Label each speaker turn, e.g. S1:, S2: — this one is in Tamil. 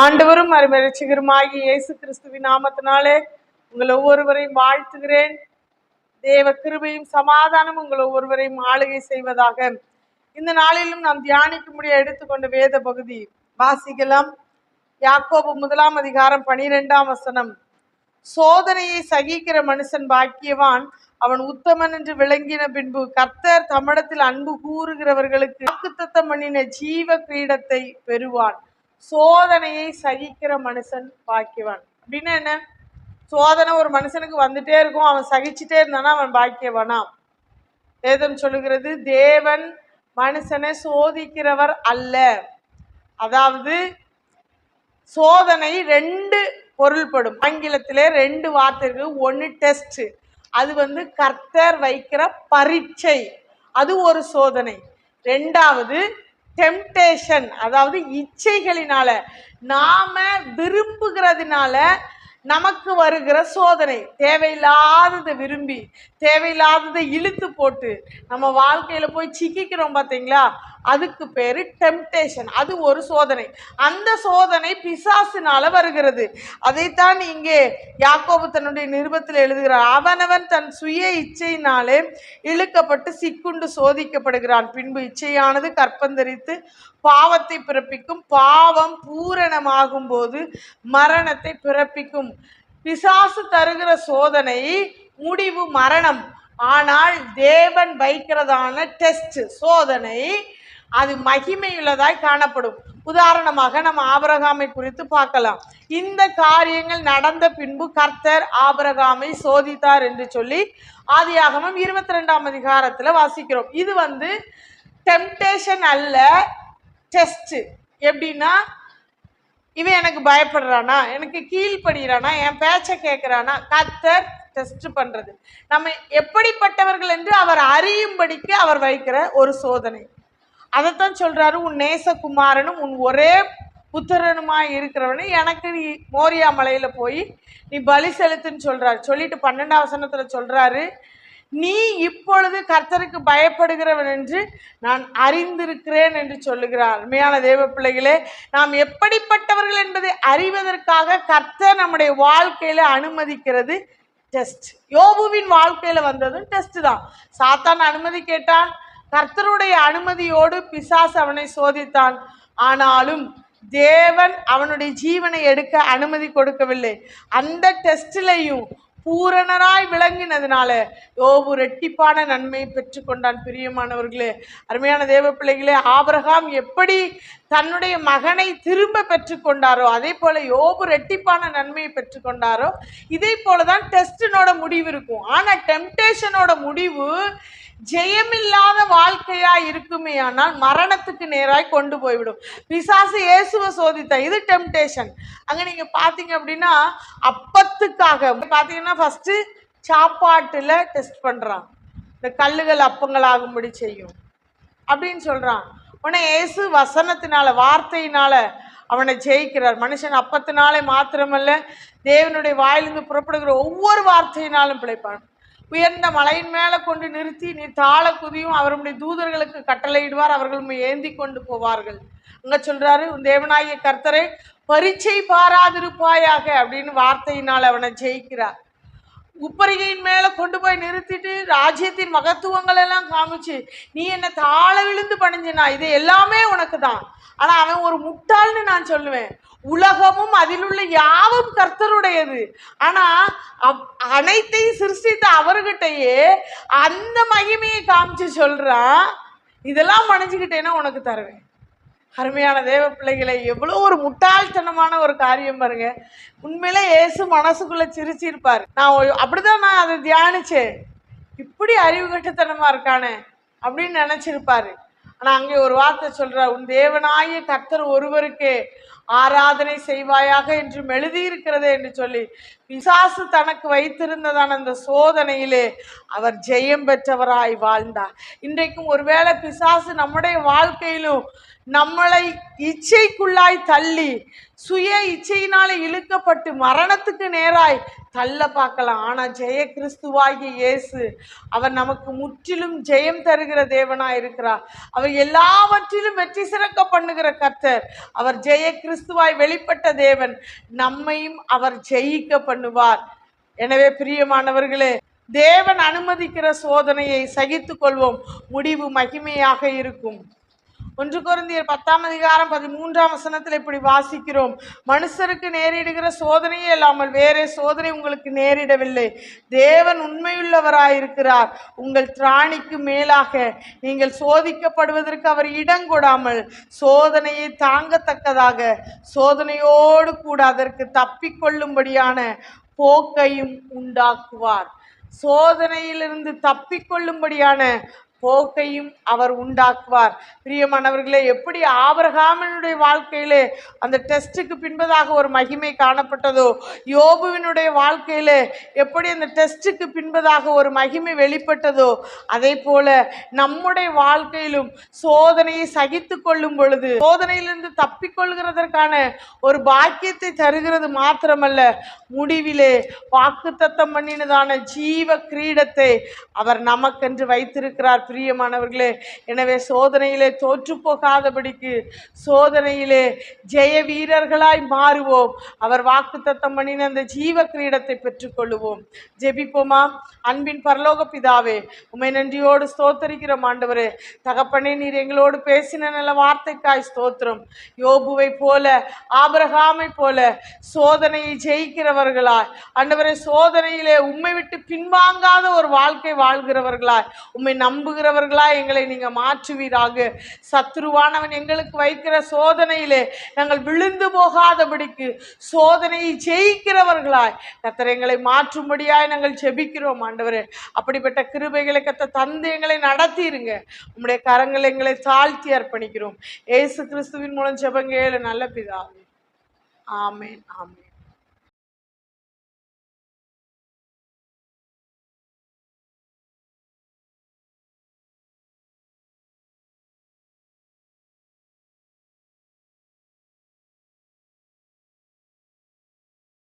S1: ஆண்டவரும் அருமரட்சிகருமாகி இயேசு கிறிஸ்துவின் நாமத்தினாலே உங்கள் ஒவ்வொருவரையும் வாழ்த்துகிறேன் தேவ கிருபையும் சமாதானம் உங்கள் ஒவ்வொருவரையும் ஆளுகை செய்வதாக இந்த நாளிலும் நாம் தியானிக்க முடிய எடுத்துக்கொண்ட வேத பகுதி வாசிக்கலாம் யாக்கோபு முதலாம் அதிகாரம் பனிரெண்டாம் வசனம் சோதனையை சகிக்கிற மனுஷன் பாக்கியவான் அவன் உத்தமன் என்று விளங்கின பின்பு கர்த்தர் தமிழத்தில் அன்பு கூறுகிறவர்களுக்கு வாக்குத்தத்தம் பண்ணின ஜீவ கிரீடத்தை பெறுவான் சோதனையை சகிக்கிற மனுஷன் பாக்கியவான் அப்படின்னா என்ன சோதனை ஒரு மனுஷனுக்கு வந்துட்டே இருக்கும் அவன் சகிச்சுட்டே இருந்தானா அவன் பாக்கியவானா வேதம் சொல்லுகிறது தேவன் மனுஷனை சோதிக்கிறவர் அல்ல அதாவது சோதனை ரெண்டு பொருள்படும் ஆங்கிலத்திலே ரெண்டு வார்த்தைகள் ஒன்று டெஸ்ட் அது வந்து கர்த்தர் வைக்கிற பரீட்சை அது ஒரு சோதனை ரெண்டாவது டெம்டேஷன் அதாவது இச்சைகளினால நாம விரும்புகிறதுனால நமக்கு வருகிற சோதனை தேவையில்லாததை விரும்பி தேவையில்லாததை இழுத்து போட்டு நம்ம வாழ்க்கையில் போய் சிக்கிக்கிறோம் பார்த்தீங்களா அதுக்கு பேர் டெம்டேஷன் அது ஒரு சோதனை அந்த சோதனை பிசாசினால வருகிறது அதைத்தான் இங்கே யாக்கோபு தன்னுடைய நிருபத்தில் எழுதுகிறார் அவனவன் தன் சுய இச்சையினாலே இழுக்கப்பட்டு சிக்குண்டு சோதிக்கப்படுகிறான் பின்பு இச்சையானது கற்பந்தரித்து பாவத்தை பிறப்பிக்கும் பாவம் பூரணமாகும் போது மரணத்தை பிறப்பிக்கும் பிசாசு தருகிற சோதனை முடிவு மரணம் ஆனால் தேவன் வைக்கிறதான டெஸ்ட் சோதனை அது மகிமையுள்ளதாய் காணப்படும் உதாரணமாக நம்ம ஆபரகாமை குறித்து பார்க்கலாம் இந்த காரியங்கள் நடந்த பின்பு கர்த்தர் ஆபரகாமை சோதித்தார் என்று சொல்லி ஆதியாகமம் இருபத்தி ரெண்டாம் அதிகாரத்தில் வாசிக்கிறோம் இது வந்து டெம்டேஷன் அல்ல டெஸ்ட்டு எப்படின்னா இவன் எனக்கு பயப்படுறானா எனக்கு கீழ்படுகிறானா என் பேச்சை கேட்குறானா கர்த்தர் டெஸ்ட் பண்ணுறது நம்ம எப்படிப்பட்டவர்கள் என்று அவர் அறியும்படிக்கு அவர் வைக்கிற ஒரு சோதனை அதைத்தான் சொல்கிறாரு உன் நேசகுமாரனும் உன் ஒரே புத்திரனுமா இருக்கிறவனு எனக்கு நீ மோரியா மலையில் போய் நீ பலி செலுத்துன்னு சொல்கிறாரு சொல்லிட்டு பன்னெண்டாம் வசனத்தில் சொல்கிறாரு நீ இப்பொழுது கர்த்தருக்கு பயப்படுகிறவன் என்று நான் அறிந்திருக்கிறேன் என்று சொல்லுகிறார் அருமையான தேவ பிள்ளைகளே நாம் எப்படிப்பட்டவர்கள் என்பதை அறிவதற்காக கர்த்தர் நம்முடைய வாழ்க்கையில் அனுமதிக்கிறது டெஸ்ட் யோபுவின் வாழ்க்கையில் வந்ததும் டெஸ்ட் தான் சாத்தான் அனுமதி கேட்டான் கர்த்தருடைய அனுமதியோடு பிசாஸ் அவனை சோதித்தான் ஆனாலும் தேவன் அவனுடைய ஜீவனை எடுக்க அனுமதி கொடுக்கவில்லை அந்த டெஸ்டிலையும் பூரணராய் விளங்கினதுனால யோபு ரெட்டிப்பான நன்மையை பெற்றுக்கொண்டான் பிரியமானவர்களே அருமையான தேவ பிள்ளைகளே ஆபரகாம் எப்படி தன்னுடைய மகனை திரும்ப பெற்றுக்கொண்டாரோ அதே போல யோபு ரெட்டிப்பான நன்மையை பெற்றுக்கொண்டாரோ இதே போலதான் தான் டெஸ்டினோட முடிவு இருக்கும் ஆனால் டெம்டேஷனோட முடிவு ஜெயமில்லாத வாழ்க்கையா இருக்குமே ஆனால் மரணத்துக்கு நேராய் கொண்டு போய்விடும் பிசாசு இயேசுவை சோதித்த இது டெம்டேஷன் அங்க நீங்க பாத்தீங்க அப்படின்னா அப்பத்துக்காக பாத்தீங்கன்னா ஃபர்ஸ்ட் சாப்பாட்டுல டெஸ்ட் பண்றான் இந்த கல்லுகள் அப்பங்கள் ஆகும்படி செய்யும் அப்படின்னு சொல்றான் உடனே இயேசு வசனத்தினால வார்த்தையினால அவனை ஜெயிக்கிறார் மனுஷன் அப்பத்தினாலே மாத்திரமல்ல தேவனுடைய வாயிலிருந்து புறப்படுகிற ஒவ்வொரு வார்த்தையினாலும் பிழைப்பான் உயர்ந்த மலையின் மேலே கொண்டு நிறுத்தி நீ தாழ குதியும் அவருடைய தூதர்களுக்கு கட்டளையிடுவார் அவர்கள் ஏந்தி கொண்டு போவார்கள் அங்கே சொல்கிறாரு தேவனாகிய கர்த்தரை பரீட்சை பாராதிருப்பாயாக அப்படின்னு வார்த்தையினால் அவனை ஜெயிக்கிறார் உப்பரிகையின் மேலே கொண்டு போய் நிறுத்திட்டு ராஜ்யத்தின் மகத்துவங்கள் எல்லாம் காமிச்சு நீ என்னை தாழ விழுந்து பணிஞ்சினா இது எல்லாமே உனக்கு தான் ஆனால் அவன் ஒரு முட்டாள்னு நான் சொல்லுவேன் உலகமும் அதில் உள்ள யாவும் கர்த்தருடையது ஆனா அனைத்தையும் சிருஷ்டித்த அவர்கிட்டயே அந்த மகிமையை காமிச்சு சொல்றான் இதெல்லாம் மனைஞ்சுக்கிட்டேன்னா உனக்கு தருவேன் அருமையான தேவ பிள்ளைகளை எவ்வளோ ஒரு முட்டாள்தனமான ஒரு காரியம் பாருங்க உண்மையில ஏசு மனசுக்குள்ள சிரிச்சிருப்பாரு நான் அப்படிதான் நான் அதை தியானிச்சேன் இப்படி அறிவு கட்டத்தனமா இருக்கானே அப்படின்னு நினைச்சிருப்பாரு ஆனால் அங்கே ஒரு வார்த்தை சொல்றாரு உன் தேவனாய கர்த்தர் ஒருவருக்கே ஆராதனை செய்வாயாக என்று எழுதியிருக்கிறதே என்று சொல்லி பிசாசு தனக்கு வைத்திருந்ததான அந்த சோதனையிலே அவர் ஜெயம் பெற்றவராய் வாழ்ந்தார் இன்றைக்கும் ஒருவேளை பிசாசு நம்முடைய வாழ்க்கையிலும் நம்மளை இச்சைக்குள்ளாய் தள்ளி சுய இச்சையினால இழுக்கப்பட்டு மரணத்துக்கு நேராய் தள்ள பார்க்கலாம் ஆனால் ஜெய கிறிஸ்துவாகிய இயேசு அவர் நமக்கு முற்றிலும் ஜெயம் தருகிற தேவனாய் இருக்கிறார் அவர் எல்லாவற்றிலும் வெற்றி சிறக்க பண்ணுகிற கர்த்தர் அவர் ஜெய கிறிஸ்து கிறிஸ்துவாய் வெளிப்பட்ட தேவன் நம்மையும் அவர் ஜெயிக்க பண்ணுவார் எனவே பிரியமானவர்களே தேவன் அனுமதிக்கிற சோதனையை சகித்து கொள்வோம் முடிவு மகிமையாக இருக்கும் ஒன்று குருந்தியர் பத்தாம் அதிகாரம் பதிமூன்றாம் வசனத்தில் இப்படி வாசிக்கிறோம் மனுஷருக்கு நேரிடுகிற சோதனையே இல்லாமல் வேறே சோதனை உங்களுக்கு நேரிடவில்லை தேவன் உண்மையுள்ளவராயிருக்கிறார் உங்கள் திராணிக்கு மேலாக நீங்கள் சோதிக்கப்படுவதற்கு அவர் இடம் கூடாமல் சோதனையை தாங்கத்தக்கதாக சோதனையோடு கூட அதற்கு தப்பிக்கொள்ளும்படியான போக்கையும் உண்டாக்குவார் சோதனையிலிருந்து தப்பிக்கொள்ளும்படியான போக்கையும் அவர் உண்டாக்குவார் பிரியமானவர்களே எப்படி ஆபரகாமனுடைய வாழ்க்கையிலே அந்த டெஸ்ட்டுக்கு பின்பதாக ஒரு மகிமை காணப்பட்டதோ யோபுவினுடைய வாழ்க்கையிலே எப்படி அந்த டெஸ்ட்டுக்கு பின்பதாக ஒரு மகிமை வெளிப்பட்டதோ அதே போல நம்முடைய வாழ்க்கையிலும் சோதனையை சகித்து கொள்ளும் பொழுது சோதனையிலிருந்து தப்பிக்கொள்கிறதற்கான ஒரு பாக்கியத்தை தருகிறது மாத்திரமல்ல முடிவிலே வாக்குத்தத்தம் பண்ணினதான ஜீவ கிரீடத்தை அவர் நமக்கென்று வைத்திருக்கிறார் பிரியமானவர்களே எனவே சோதனையிலே தோற்று போகாதபடிக்கு சோதனையிலே ஜெய வீரர்களாய் மாறுவோம் அவர் வாக்கு தத்தம் பண்ணின அந்த ஜீவ கிரீடத்தை பெற்றுக்கொள்ளுவோம் ஜெபிப்போமா அன்பின் பரலோக பிதாவே உமை நன்றியோடு ஸ்தோத்தரிக்கிற ஆண்டவரே தகப்பனே நீர் எங்களோடு பேசின நல்ல வார்த்தைக்காய் ஸ்தோத்திரம் யோபுவை போல ஆபரகாமை போல சோதனையை ஜெயிக்கிறவர்களாய் ஆண்டவரே சோதனையிலே உண்மை விட்டு பின்வாங்காத ஒரு வாழ்க்கை வாழ்கிறவர்களாய் உண்மை நம்புக விரும்புகிறவர்களா எங்களை நீங்கள் மாற்றுவீராக சத்ருவானவன் எங்களுக்கு வைக்கிற சோதனையிலே நாங்கள் விழுந்து போகாதபடிக்கு சோதனையை ஜெயிக்கிறவர்களாய் கத்தரை எங்களை மாற்றும்படியாய் நாங்கள் செபிக்கிறோம் ஆண்டவரே அப்படிப்பட்ட கிருபைகளை கத்த தந்து எங்களை நடத்திடுங்க உங்களுடைய கரங்கள் எங்களை தாழ்த்தி அர்ப்பணிக்கிறோம் ஏசு கிறிஸ்துவின் மூலம் ஜெபங்கேல நல்ல பிதாவே ஆமேன் ஆமேன்